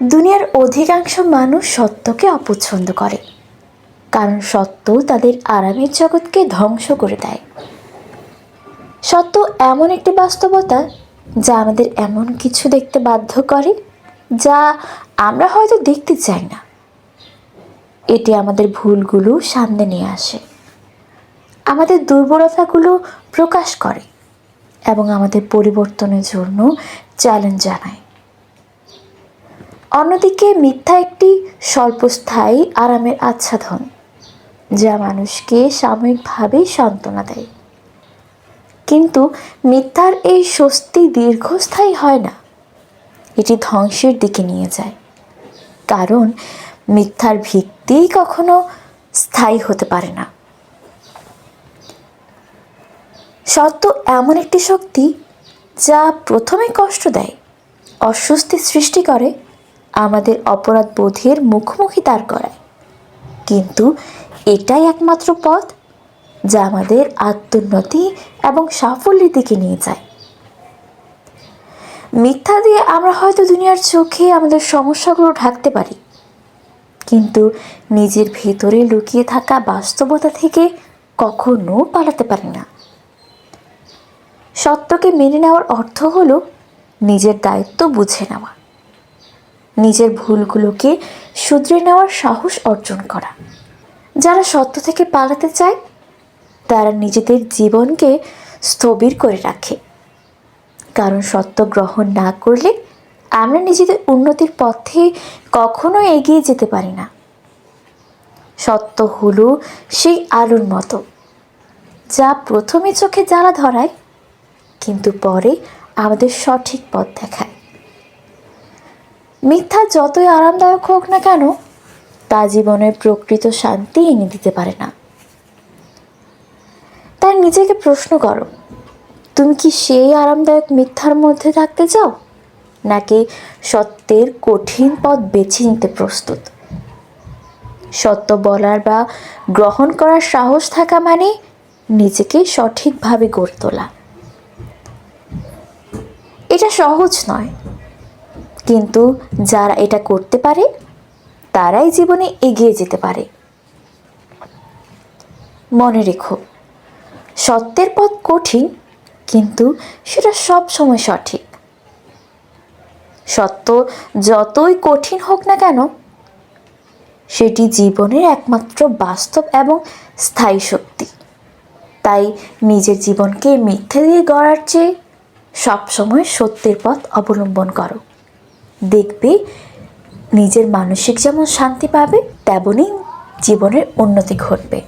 দুনিয়ার অধিকাংশ মানুষ সত্যকে অপছন্দ করে, কারণ সত্য তাদের আরামের জগৎকে ধ্বংস করে দেয়। সত্য এমন একটি বাস্তবতা যা আমাদের এমন কিছু দেখতে বাধ্য করে যা আমরা হয়তো দেখতে চাই না। এটি আমাদের ভুলগুলো সামনে নিয়ে আসে, আমাদের দুর্বলতাগুলো প্রকাশ করে এবং আমাদের পরিবর্তনের জন্য চ্যালেঞ্জ জানায়। অন্যদিকে মিথ্যা একটি স্বল্পস্থায়ী আরামের আচ্ছাদন, যা মানুষকে সাময়িকভাবেই সান্ত্বনা দেয়। কিন্তু মিথ্যার এই স্বস্তি দীর্ঘস্থায়ী হয় না। এটি ধ্বংসের দিকে নিয়ে যায়। কারণ মিথ্যার ভিত্তি কখনো স্থায়ী হতে পারে না। সত্য এমন একটি শক্তি যা প্রথমে কষ্ট দেয়, অস্বস্তি সৃষ্টি করে আমাদের অপরাধ বোধের মুখোমুখি দাঁড় করায়। কিন্তু এটাই একমাত্র পথ যা আমাদের আত্মোন্নতি এবং সাফল্যের দিকে নিয়ে যায়। মিথ্যা দিয়ে আমরা হয়তো দুনিয়ার চোখে আমাদের সমস্যাগুলো ঢাকতে পারি, কিন্তু নিজের ভেতরে লুকিয়ে থাকা বাস্তবতা থেকে কখনো পালাতে পারি না। সত্যকে মেনে নেওয়ার অর্থ হলো নিজের দায়িত্ব বুঝে নেওয়া। নিজের ভুলগুলোকে শুধরে নেওয়ার সাহস অর্জন করা। যারা সত্য থেকে পালাতে চায়, তারা নিজেদের জীবনকে স্থবির করে রাখে। কারণ সত্য গ্রহণ না করলে আমরা নিজেদের উন্নতির পথে কখনো এগিয়ে যেতে পারি না। সত্য হলো সেই আলোর মতো, যা প্রথমে চোখে জ্বালা ধরায়, কিন্তু পরে আমাদের সঠিক পথ দেখায়। মিথ্যা যতই আরামদায়ক হোক না কেন, তা জীবনের প্রকৃত শান্তি এনে দিতে পারে না। তাই নিজেকে প্রশ্ন করো, তুমি কি সেই আরামদায়ক মিথ্যার মধ্যে থাকতে চাও? নাকি সত্যের কঠিন পথ বেছে নিতে প্রস্তুত? সত্য বলার বা গ্রহণ করার সাহস থাকা মানে নিজেকে সঠিকভাবে গড়ে তোলা। এটা সহজ নয়। কিন্তু যারা এটা করতে পারে, তারাই জীবনে এগিয়ে যেতে পারে। মনে রেখো, সত্যের পথ কঠিন, কিন্তু সেটা সব সময় সঠিক। সত্য যতই কঠিন হোক না কেন, সেটি জীবনের একমাত্র বাস্তব এবং স্থায়ী শক্তি। তাই নিজের জীবনকে মিথ্যে দিয়ে গড়ার চেয়ে সবসময় সত্যের পথ অবলম্বন করো। দেখবে নিজের মানসিক যেমন শান্তি পাবে তেমনই জীবনের উন্নতি ঘটবে।